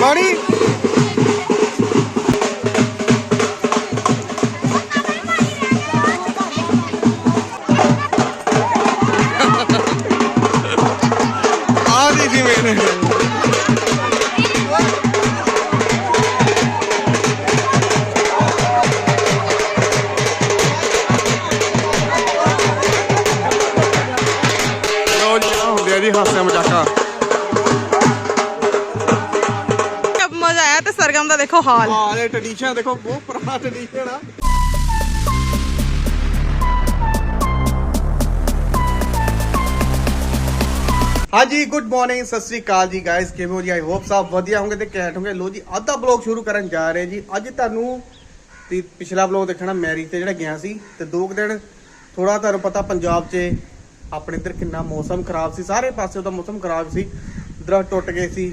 ਭਰਤਾ ਸਰਗਮ ਹਾਲ ਇਹ ਟ੍ਰੈਡੀਸ਼ਨ ਦੇਖੋ, ਬਹੁਤ ਪੁਰਾਣਾ ਟ੍ਰੈਡੀਸ਼ਨ ਆ। ਹਾਂਜੀ ਗੁੱਡ ਮਾਰਨਿੰਗ ਸਤਿ ਸ੍ਰੀ ਅਕਾਲ ਜੀ ਗਾਇਸ ਕਿਵੇਂ ਹੋ ਜੀ? ਆਈ ਹੋਪ ਸਭ ਵਧੀਆ ਹੋਣਗੇ ਤੇ ਕੈਟ ਹੋਣਗੇ ਲੋ ਜੀ, ਅੱਧਾ ਬਲੌਗ ਸ਼ੁਰੂ ਕਰਨ ਜਾ ਰਹੇ ਜੀ। ਅੱਜ ਤੁਹਾਨੂੰ ਤੇ ਪਿਛਲਾ ਬਲੌਗ ਦੇਖਣਾ ਮੈਰਿਜ ਤੇ ਜਿਹੜਾ ਗਿਆ ਸੀ ਤੇ ਦੋ ਕੁ ਦਿਨ ਥੋੜਾ ਤੁਹਾਨੂੰ ਪਤਾ ਪੰਜਾਬ 'ਚ ਆਪਣੇ ਇੱਧਰ ਕਿੰਨਾ ਮੌਸਮ ਖਰਾਬ ਸੀ। ਸਾਰੇ ਪਾਸੇ ਉਹਦਾ ਮੌਸਮ ਖਰਾਬ ਸੀ। ਦਰਖਤ ਟੁੱਟ ਗਏ ਸੀ।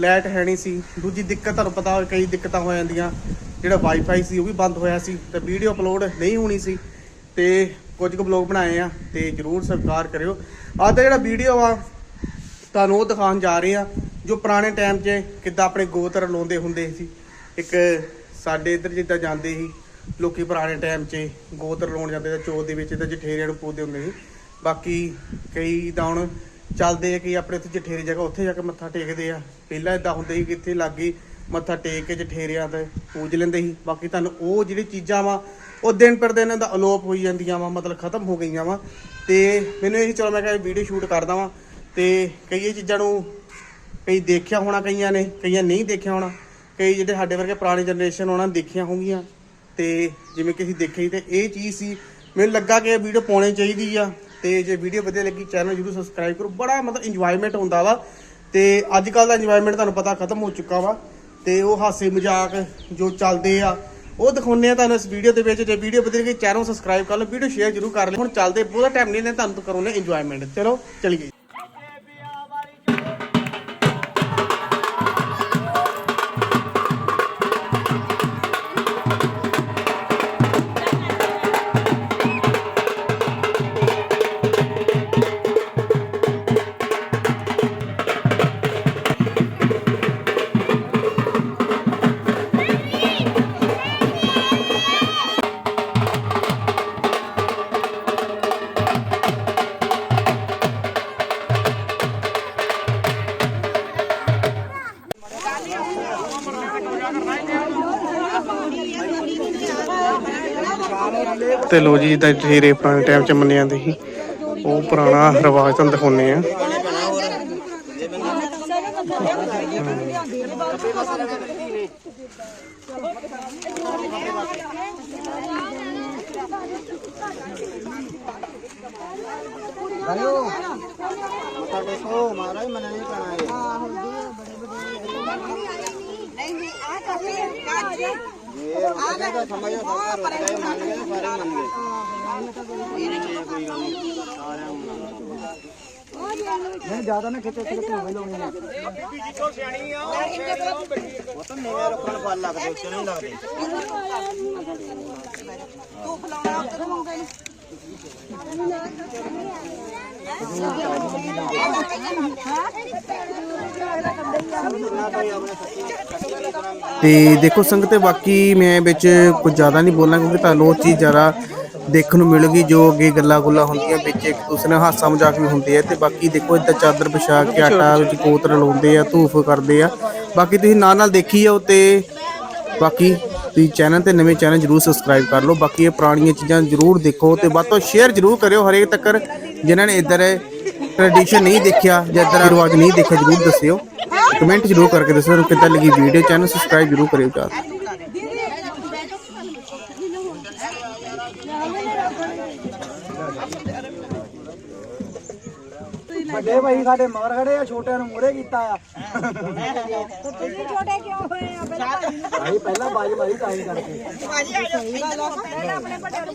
ਲਾਈਟ ਹੈ ਨਹੀਂ ਸੀ। ਦੂਜੀ ਦਿੱਕਤ ਤੁਹਾਨੂੰ ਪਤਾ ਕਈ ਦਿੱਕਤਾਂ ਹੋ ਜਾਂਦੀਆਂ। ਜਿਹੜਾ ਵਾਈਫਾਈ ਸੀ, ਉਹ ਵੀ ਬੰਦ ਹੋਇਆ ਸੀ ਤੇ ਵੀਡੀਓ ਅਪਲੋਡ ਨਹੀਂ ਹੋਣੀ ਸੀ। ਤੇ ਕੁਝ ਕੁ ਬਲੌਗ ਬਣਾਏ ਆ ਤੇ ਜਰੂਰ ਸਬਸਕ੍ਰਾਈਬ ਕਰਿਓ। ਅੱਜ ਦਾ ਜਿਹੜਾ ਵੀਡੀਓ ਆ, ਤੁਹਾਨੂੰ ਉਹ ਦਿਖਾਉਣ ਜਾ ਰਹੇ ਆ, ਜੋ ਪੁਰਾਣੇ ਟਾਈਮ 'ਚ ਕਿੱਦਾਂ ਆਪਣੇ ਗੋਤਰ ਲਾਉਂਦੇ ਹੁੰਦੇ ਸੀ। ਇੱਕ ਸਾਡੇ ਇੱਧਰ ਜਿੱਦਾਂ ਜਾਂਦੇ ਸੀ, ਲੋਕੀ ਪੁਰਾਣੇ ਟਾਈਮ 'ਚ ਗੋਤਰ ਲਾਉਣ ਜਾਂਦੇ ਤੇ ਚੋਦ ਦੇ ਵਿੱਚ ਤਾਂ ਜਠੇਰਿਆਂ ਨੂੰ ਪੂਜਦੇ ਹੁੰਦੇ ਸੀ। ਬਾਕੀ ਕਈ ਤਾਂ ਹੁਣ ਚੱਲਦੇ ਆ ਕਿ ਆਪਣੇ ਉੱਥੇ ਜਠੇਰੇ ਜਗ੍ਹਾ, ਉੱਥੇ ਜਾ ਕੇ ਮੱਥਾ ਟੇਕਦੇ ਆ। ਪਹਿਲਾਂ ਇਦਾਂ ਹੁੰਦੇ ਸੀ ਕਿ ਇੱਥੇ ਲਾਗੇ ਮੱਥਾ ਟੇਕ ਕੇ ਜਠੇਰਿਆਂ ਤੇ ਪੂਜ ਲੈਂਦੇ ਸੀ। ਬਾਕੀ ਤੁਹਾਨੂੰ ਉਹ ਜਿਹੜੀ ਚੀਜ਼ਾਂ ਵਾ, ਉਹ ਦਿਨ ਪਰ ਦਿਨ ਦਾ ਅਲੋਪ ਹੋਈ ਜਾਂਦੀਆਂ ਵਾ, ਮਤਲਬ ਖਤਮ ਹੋ ਗਈਆਂ ਵਾ। ਤੇ ਮੈਨੂੰ ਇਹ ਚਲੋ ਮੈਂ ਕਿਹਾ ਵੀਡੀਓ ਸ਼ੂਟ ਕਰਦਾ ਵਾਂ। ਤੇ ਕਈ ਇਹ ਚੀਜ਼ਾਂ ਨੂੰ ਕਈ ਦੇਖਿਆ ਹੋਣਾ ਕਈਆਂ ਨੇ, ਕਈਆਂ ਨਹੀਂ ਦੇਖਿਆ ਹੋਣਾ। ਕਈ ਜਿਹੜੇ ਸਾਡੇ ਵਰਗੇ ਪੁਰਾਣੀ ਜਨਰੇਸ਼ਨ ਉਹਨਾਂ ਨੇ ਦੇਖੀਆਂ ਹੋਣਗੀਆਂ। ਤੇ ਜਿਵੇਂ ਕਿ ਅਸੀਂ ਦੇਖੀ ਤੇ ਇਹ ਚੀਜ਼ ਸੀ, ਮੈਨੂੰ ਲੱਗਾ ਕਿ ਇਹ ਵੀਡੀਓ ਪਾਉਣੀ ਚਾਹੀਦੀ ਆ। ਤੇ ਜੇ ਵੀਡੀਓ ਵਧੀਆ ਲੱਗੀ ਚੈਨਲ ਜਰੂਰ ਸਬਸਕ੍ਰਾਈਬ ਕਰੋ। ਬੜਾ ਮਤਲਬ ਇੰਜੋਇਮੈਂਟ ਹੁੰਦਾ ਵਾ। ਤੇ ਅੱਜ ਕੱਲ ਦਾ ਇੰਜੋਇਮੈਂਟ ਤੁਹਾਨੂੰ ਪਤਾ ਖਤਮ ਹੋ ਚੁੱਕਾ ਵਾ। ਤੇ ਉਹ ਹਾਸੇ ਮਜ਼ਾਕ ਜੋ ਚੱਲਦੇ ਆ, ਉਹ ਦਿਖਾਉਂਦੇ ਆ ਤੁਹਾਨੂੰ ਇਸ ਵੀਡੀਓ ਦੇ ਵਿੱਚ। ਜੇ ਵੀਡੀਓ ਵਧੀਆ ਲੱਗੀ ਚੈਨਲ ਸਬਸਕ੍ਰਾਈਬ ਕਰ ਲਓ ਵੀਡੀਓ ਸ਼ੇਅਰ ਜਰੂਰ ਕਰ ਲਓ। ਹੁਣ ਚੱਲਦੇ, ਬਹੁਤਾ ਟਾਈਮ ਨਹੀਂ ਲੈਣਾ ਤੁਹਾਨੂੰ ਕਰੋਨੇ ਇੰਜੋਇਮੈਂਟ ਚਲੋ, ਚਲੀਏ। ਤੇ ਲੋ ਜੀ, ਜਿੱਦਾਂ ਜਠੇਰੇ ਪੁਰਾਣੇ ਟਾਈਮ ਚ ਮੰਨੇ ਜਾਂਦੇ ਸੀ, ਉਹ ਪੁਰਾਣਾ ਰਿਵਾਜ ਤੁਹਾਨੂੰ ਦਿਖਾਉਂਦੇ ਆ ਮੱਥਾ ਟੇਕੋ ਮਹਾਰਾਜ ਮੰਨਣਾ ਨਹੀਂ ਪੈਣਾ ਇਹ ਇਹ ਰੁਕਦਾ ਤਾਂ ਸਮਝੋ ਸਭ ਰੁਕ ਗਏ ਮੰਨ ਗਏ ਸਾਰੇ ਮੰਨ ਗਏ ਇਹ ਕੋਈ ਗੱਲ ਨਹੀਂ ਸਾਰਿਆਂ ਨੂੰ ਨਹੀਂ ਜ਼ਿਆਦਾ ਨਾ ਖਿੱਚੋ ਸਿਰਫ ਹੋਵੇ ਲਾਉਣੀ ਨਾ ਬੀਬੀ ਜੀ ਤੋਂ ਸਿਆਣੀ ਆ ਉਹ ਤਾਂ ਨੀਵੇਂ ਰੱਖਣ ਫਲ ਲੱਗਦੇ ਉੱਚੇ ਨਹੀਂ ਲੱਗਦੇ ਤੇ ਦੇਖੋ ਸੰਗਤ ਤੇ ਬਾਕੀ ਮੈਂ ਵਿੱਚ ਕੁਝ ਜ਼ਿਆਦਾ ਨਹੀਂ ਬੋਲਾਂ ਕਿਉਂਕਿ ਤੁਹਾਨੂੰ ਉਹ ਚੀਜ਼ ਜ਼ਿਆਦਾ ਦੇਖਣ ਨੂੰ ਮਿਲੂਗੀ ਜੋ ਅੱਗੇ ਗੱਲਾਂ ਗੁੱਲਾਂ ਹੁੰਦੀਆਂ ਵਿੱਚ ਇੱਕ ਦੂਸਰੇ ਨਾਲ ਹਾਸਾ ਮਜ਼ਾਕ ਵੀ ਹੁੰਦੇ ਆ। ਤੇ ਬਾਕੀ ਦੇਖੋ ਇੱਦਾਂ ਚਾਦਰ ਵਿਛਾ ਕੇ ਆਟਾ ਵਿੱਚ ਕੋਤਰ ਲਾਉਂਦੇ ਆ, ਧੂਫ ਕਰਦੇ ਆ। ਬਾਕੀ ਤੁਸੀਂ ਨਾਲ ਨਾਲ ਦੇਖੀ ਜਾਓ ਤੇ ਬਾਕੀ ਤੁਸੀਂ ਚੈਨਲ ਤੇ ਨਵੇਂ ਚੈਨਲ ਜਰੂਰ ਸਬਸਕ੍ਰਾਈਬ ਕਰ ਲਓ। ਬਾਕੀ ਇਹ ਪੁਰਾਣੀਆਂ ਚੀਜ਼ਾਂ ਜਰੂਰ ਦੇਖੋ ਤੇ ਵੱਧ ਤੋਂ ਸ਼ੇਅਰ ਜਰੂਰ ਕਰਿਓ ਹਰੇਕ ਤੱਕਰ। ਜਿਨ੍ਹਾਂ ਨੇ ਇੱਧਰ ਟ੍ਰੈਡੀਸ਼ਨ ਨਹੀਂ ਦੇਖਿਆ ਜਾਂ ਇੱਧਰ ਰਿਵਾਜ ਨਹੀਂ ਦੇਖਿਆ ਜਰੂਰ ਦੱਸਿਓ। ਕਮੈਂਟ ਜਰੂਰ ਕਰਕੇ ਦੱਸੋ ਤੁਹਾਨੂੰ ਕਿੱਦਾਂ ਲੱਗੀ ਵੀਡੀਓ ਚੈਨਲ ਸਬਸਕ੍ਰਾਈਬ ਜਰੂਰ ਕਰਿਓ ਚਾਰ ਵੱਡੇ ਭਾਈ ਸਾਡੇ ਮਗਰ ਖੜੇ ਆ ਛੋਟਿਆਂ ਨੂੰ ਮੂਹਰੇ ਕੀਤਾ ਆ। ਤੁਸੀਂ ਛੋਟੇ ਕਿਉਂ ਹੋਏ ਆ ਪਹਿਲਾਂ ਭਾਜੀ ਨੂੰ ਭਾਈ ਪਹਿਲਾਂ ਬਾਜ ਮਾਰੀ ਤਾਂ ਹੀ ਕਰਕੇ। ਪਹਿਲਾਂ ਆਪਣੇ ਵੱਡੇ ਨੂੰ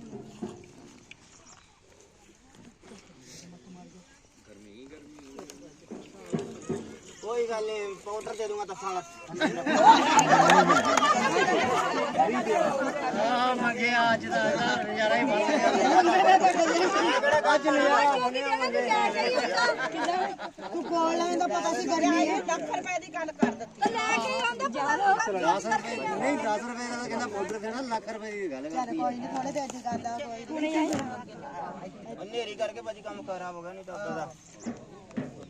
ਕੋਈ ਗੱਲ ਨਹੀਂ ਪਾਊਡਰ ਦੇ ਦੂੰਗਾ ਦੱਸਾਂਗਾ ਤੂੰ ਕੋਲ ਲੈਣ ਦਾ ਪਤਾ ਸੀ ਗਰਮੀ ਹੈ। ਲੱਖ ਰੁਪਏ ਦੀ ਗੱਲ ਕਰ ਦਿੱਤੀ। ਲੈ ਕੇ ਆਉਂਦਾ ਪਤਾ ਨਹੀਂ 10 ਰੁਪਏ ਦਾ ਕਹਿੰਦਾ ਪਾਊਡਰ ਦੇਣਾ ਲੱਖ ਰੁਪਏ ਦੀ ਗੱਲ ਚੱਲ ਕੋਈ ਨਹੀਂ ਥੋੜੇ ਦੇ ਦੀ ਗੱਲ ਆ ਕੋਈ ਨਹੀਂ ਹਨੇਰੀ ਕਰਕੇ ਭਾਜੀ ਕੰਮ ਖਰਾਬ ਹੋ ਗਿਆ ਨਹੀਂ ਤਾਂ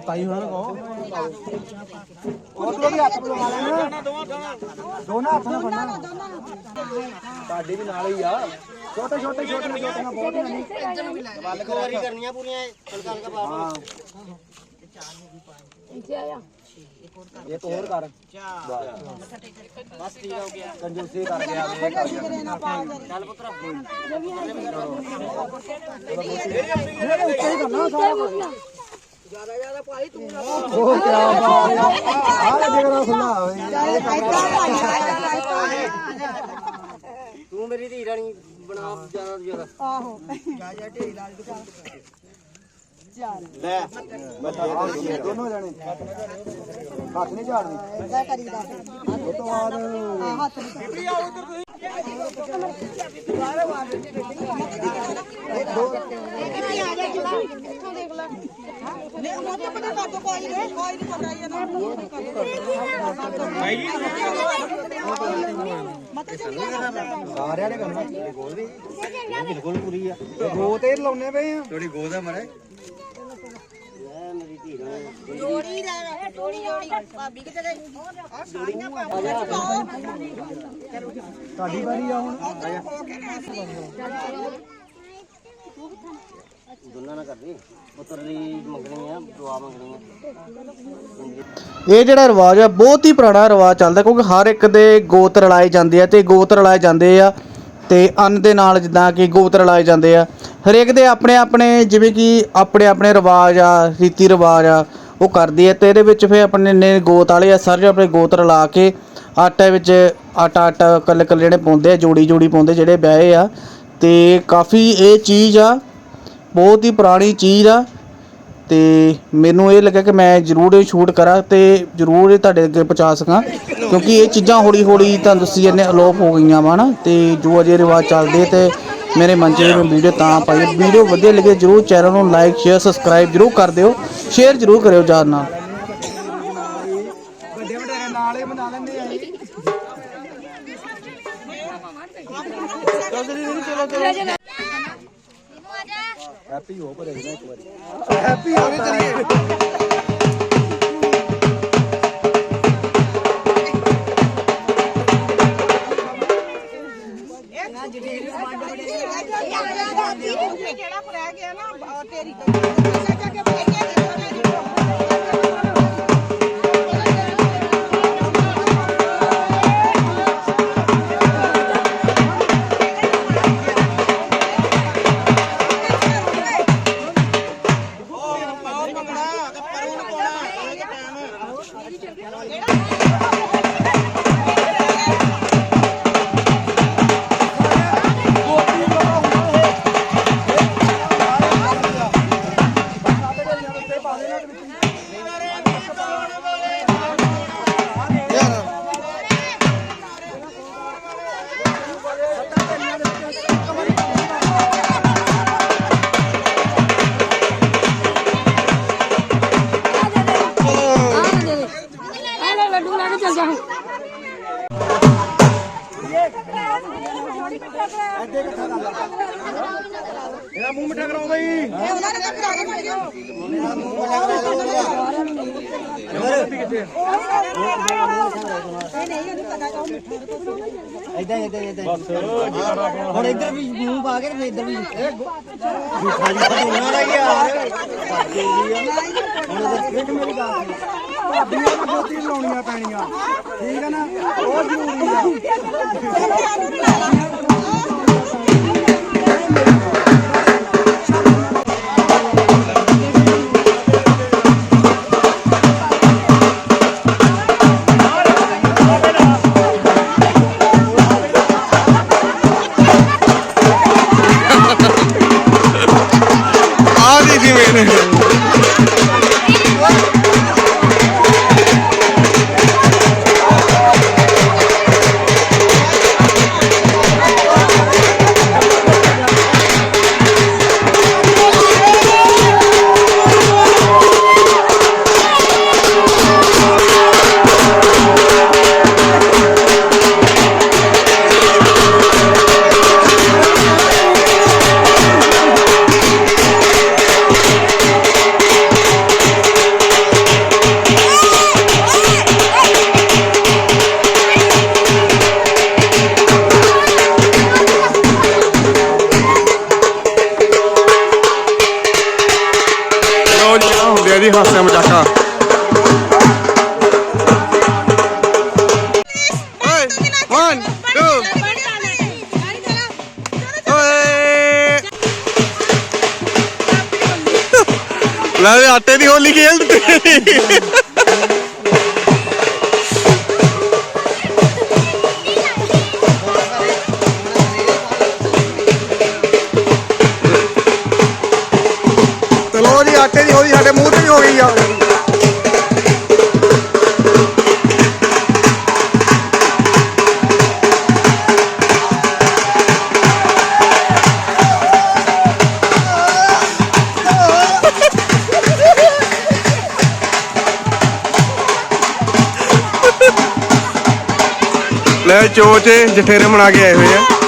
ਤਾਈ ਹੋਣਾ ਕੋ ਇੱਕ ਵਾਰੀ ਕਰਨੀਆਂ ਪੂਰੀਆਂ ਹਲਕਾ ਹਲਕਾ ਪਾ ਇੱਕ ਹੋਰ ਕਰ। ਬਸ ਠੀਕ ਹੋ ਗਿਆ। ਕੰਜੂਸੀ ਕਰ ਗਿਆ। ਕਰੇ ਨਾ ਪਾ ਦੇ ਚੱਲ ਪੁੱਤਰਾ। ਤੂੰ ਮੇਰੀ ਧੀ ਰਾਣੀ ਬਣਾ ਜ਼ਿਆਦਾ ਤੋਂ ਜ਼ਿਆਦਾ। ਆਹੋ। ਜਾ ਜਾ ਢੇਰੀ ਲਾ ਦੇ ਚੱਲ ਲੈ ਦੋਨੋਂ ਜਣੇ। ਹੱਥ ਨਹੀਂ ਝਾੜਨੀ। ਕਰੀਦਾ ਤੋਂ ਬਾਅਦ ਹੱਥ ਨਹੀਂ ਚੱਲੀ ਸਾਰਿਆਂ ਨੇ ਕਰਨਾ। ਬਿਲਕੁਲ ਪੂਰੀ ਆ। ਗੋ ਤੇ ਲਾਉਨੇ ਪਏ ਆ। ਥੋੜੀ ਗੋ ਦਾ ਮਰੇ ਲੈ ਮੇਰੀ ਧੀ ਰਾਣੀ ਜੋੜੀ ਦਾ ਜੋੜੀ ਜੋੜੀ ਭਾਬੀ ਕਿਤੇ ਗਈ ਆ ਸਾਰੀਆਂ ਭਾਬੀਆਂ ਤੁਹਾਡੀ ਵਾਰੀ ਆ ਹੁਣ। ਦੋਨਾਂ ਨਾਲ ਕਰਦੀ। ਪੁੱਤਰ ਲਈ ਮੰਗਣੀ ਆ ਦੁਆ ਮੰਗਣੀ ਆ। ਇਹ ਜਿਹੜਾ ਰਿਵਾਜ ਆ ਬਹੁਤ ਹੀ ਪੁਰਾਣਾ ਰਿਵਾਜ ਚੱਲਦਾ ਕਿਉਂਕਿ ਹਰ ਇੱਕ ਦੇ ਗੋਤ ਰਲਾਏ ਜਾਂਦੇ ਆ ਤੇ ਗੋਤ ਰਲਾਏ ਜਾਂਦੇ ਆ। ਤੇ ਅੰਨ ਦੇ ਨਾਲ ਜਿੱਦਾਂ ਕਿ ਗੋਤਰ ਲਾਏ ਜਾਂਦੇ ਆ। ਹਰੇਕ ਦੇ ਆਪਣੇ ਆਪਣੇ, ਜਿਵੇਂ ਕਿ ਆਪਣੇ ਆਪਣੇ ਰਿਵਾਜ ਆ, ਰੀਤੀ ਰਿਵਾਜ ਆ, ਉਹ ਕਰਦੀ ਆ ਤੇ ਇਹਦੇ ਵਿੱਚ ਫਿਰ ਆਪਣੇ ਨੇ ਗੋਤ ਵਾਲੇ ਆ, ਸਾਰੇ ਆਪਣੇ ਗੋਤਰ ਲਾ ਕੇ ਆਟੇ ਵਿੱਚ ਆਟਾ ਆਟਾ ਕੱਲੇ ਕੱਲੇ ਜਿਹੜੇ ਪਾਉਂਦੇ ਆ, ਜੋੜੀ ਜੋੜੀ ਪਾਉਂਦੇ ਜਿਹੜੇ ਵਿਆਹੇ ਆ ਤੇ ਕਾਫੀ ਇਹ ਚੀਜ਼ ਆ, ਬਹੁਤ ਹੀ ਪੁਰਾਣੀ ਚੀਜ਼ ਆ। ਤੇ ਮੈਨੂੰ ਇਹ ਲੱਗਾ ਕਿ ਮੈਂ ਜ਼ਰੂਰ ਇਹ ਸ਼ੂਟ ਕਰਾਂ ਤੇ ਜ਼ਰੂਰ ਇਹ ਤੁਹਾਡੇ ਅੱਗੇ ਪਹੁੰਚਾ ਸਕਾਂ, ਕਿਉਂਕਿ ਇਹ ਚੀਜ਼ਾਂ ਹੌਲੀ ਹੌਲੀ ਤੁਹਾਨੂੰ ਦੱਸੀ ਜਾਂਦੇ, ਅਲੋਪ ਹੋ ਗਈਆਂ ਵਾ ਨਾ, ਤੇ ਜੋ ਅਜੇ ਰਿਵਾਜ ਚੱਲਦੇ ਤੇ ਮੇਰੇ ਮਨ 'ਚ ਇਹ ਵੀਡੀਓ ਤਾਂ ਪਾਈ ਵੀਡੀਓ ਵਧੀਆ ਲੱਗੇ ਜ਼ਰੂਰ ਚੈਨਲ ਨੂੰ ਲਾਈਕ ਸ਼ੇਅਰ ਸਬਸਕ੍ਰਾਈਬ ਜ਼ਰੂਰ ਕਰ ਦਿਓ ਸ਼ੇਅਰ ਜ਼ਰੂਰ ਕਰਿਓ ਯਾਰ ਨਾਲ। ਵੱਡੇ ਵੱਡੇ ਨਾਲ ਹੀ ਬਣਾ ਲੈਂਦੇ ਆ। ਹੈਪੀ ਹੋ ਪਰ ਇੱਕ ਵਾਰੀ। ਹੈਪੀ ਹੋ ਗਏ ਚਲੀਏ ਜਿਹੜਾ ਰਹਿ ਗਿਆ ਨਾ ਤੇਰੀ ਇਹ ਉਹਨਾਂ ਨੇ ਤਾਂ ਕਰਾ ਕੇ ਕੌਣ ਇਦਾਂ ਇਦਾਂ ਇਦਾਂ ਹੁਣ ਇੱਧਰ ਵੀ ਮੂੰਹ ਪਾ ਕੇ ਤੇ ਇੱਧਰ ਵੀ ਜੂਠਾ ਜੀ ਉਹਨਾਂ ਦਾ ਯਾਰ ਹੁਣ ਉਹਦਾ ਇੱਕ ਮੇਰੀ ਗੱਲ। ਭਾਬੀਆਂ ਨੂੰ ਜੋਤੀ ਲਾਉਣੀਆਂ ਪੈਣੀਆਂ। ਠੀਕ ਹੈ ਨਾ? ਉਹ ਜ਼ਰੂਰੀ ਆ। ਜੀ ਆ ਹੁੰਦੇ ਆ ਓਏ 1 2 ਲੈ ਵੀ ਆਟੇ ਦੀ ਹੋਲੀ ਖੇਲਦੇ। ਚਲੋ ਜੀ ਆਟੇ ਦੀ ਹੋਲੀ ਸਾਡੇ ਮੂੰਹ ਤੇ ਵੀ ਹੋ ਗਈ ਆ। ਲੈ ਚੋਚੇ, ਜਠੇਰੇ ਬਣਾ ਕੇ ਆਏ ਹੋਏ ਆ।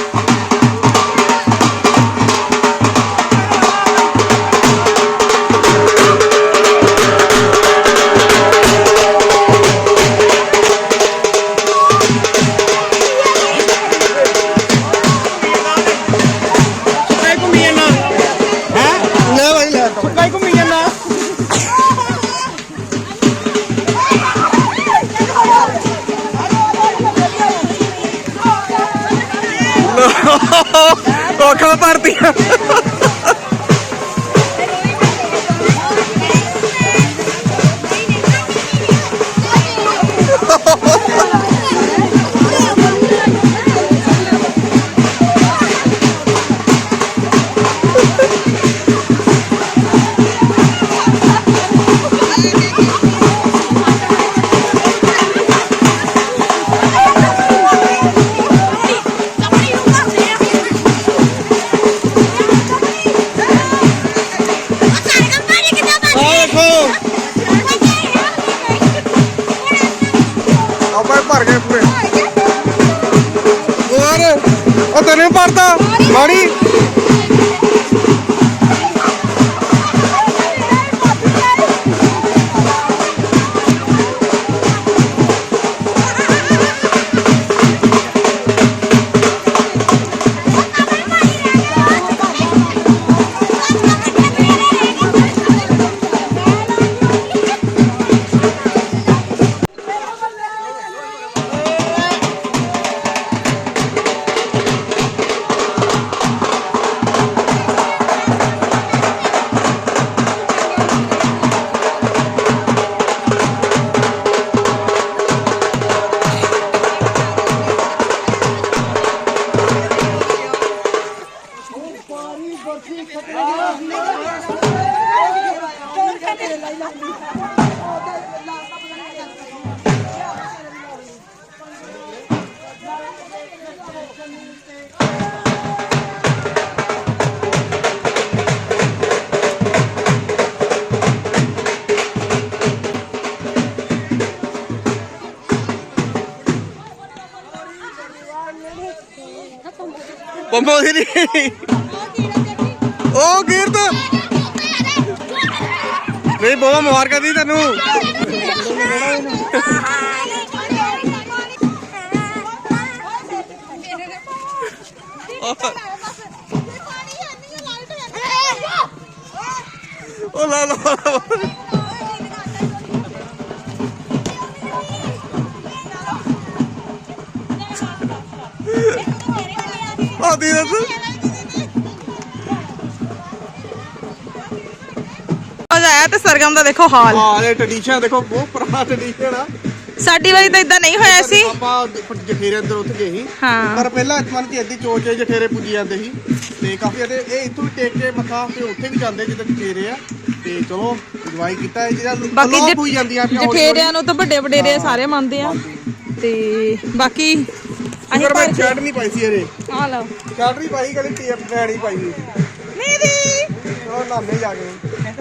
ਭਰਤਾ ਮਾੜੀ। ਪੰਮੋ ਦੀ ਨਹੀਂ ਉਹ ਗੀਰ ਤਾਂ ਨਹੀਂ ਬਹੁਤ ਮੁਬਾਰਕਾਂ ਦੀ ਤੈਨੂੰ। ਉਹ ਲਾ ਲਾ। ਆ ਦੀ ਦੱਸ। ਸਰਗਮ ਦਾ ਦੇਖੋ ਹਾਲ। ਹਾਂ ਇਹ ਟ੍ਰੈਡੀਸ਼ਨ ਦੇਖੋ ਬਹੁਤ ਪੁਰਾਣਾ ਟ੍ਰੈਡੀਸ਼ਨ ਆ। ਸਾਡੀ ਵਾਰੀ ਤਾਂ ਇਦਾਂ ਨਹੀਂ ਹੋਇਆ ਸੀ। ਆਪਾਂ ਜਠੇਰੇ ਅੰਦਰ ਉੱਠ ਗਏ ਸੀ। ਹਾਂ। ਪਰ ਪਹਿਲਾਂ ਮਨ ਚ ਏਦੀ ਚੋਚ ਚ ਜਠੇਰੇ ਪੁੱਜੀ ਜਾਂਦੇ ਸੀ। ਤੇ ਕਾਫੀ ਇਹਦੇ ਇਹ ਇੱਥੋਂ ਵੀ ਟੇਕ ਕੇ ਮੱਥਾ ਤੇ ਉੱਥੇ ਵੀ ਜਾਂਦੇ ਜਿੱਦਾਂ ਜਠੇਰੇ ਆ। ਤੇ ਚਲੋ ਇੰਜੋਏ ਕੀਤਾ ਜਿਹੜਾ ਬਾਕੀ ਹੋਈ ਹੌਲੀ ਹੌਲੀ। ਜਠੇਰਿਆਂ ਨੂੰ ਤਾਂ ਵੱਡੇ ਵਡੇਰੇ ਸਾਰੇ ਮੰਨਦੇ ਆ। ਤੇ ਬਾਕੀ ਅਸੀਂ ਭਰ ਸ਼ਰਟ ਨਹੀਂ ਪਾਈ ਸੀ ਇਹਦੇ ਆ ਲਓ। ਸ਼ਰਟ ਨਹੀਂ ਪਾਈ ਕਦੇ ਟੇਪ ਪੈਣੀ ਪਾਈ ਸੀ। ਮੇਰੀ ਚਲੋ ਨਾਮੇ ਜਾ ਕੇ।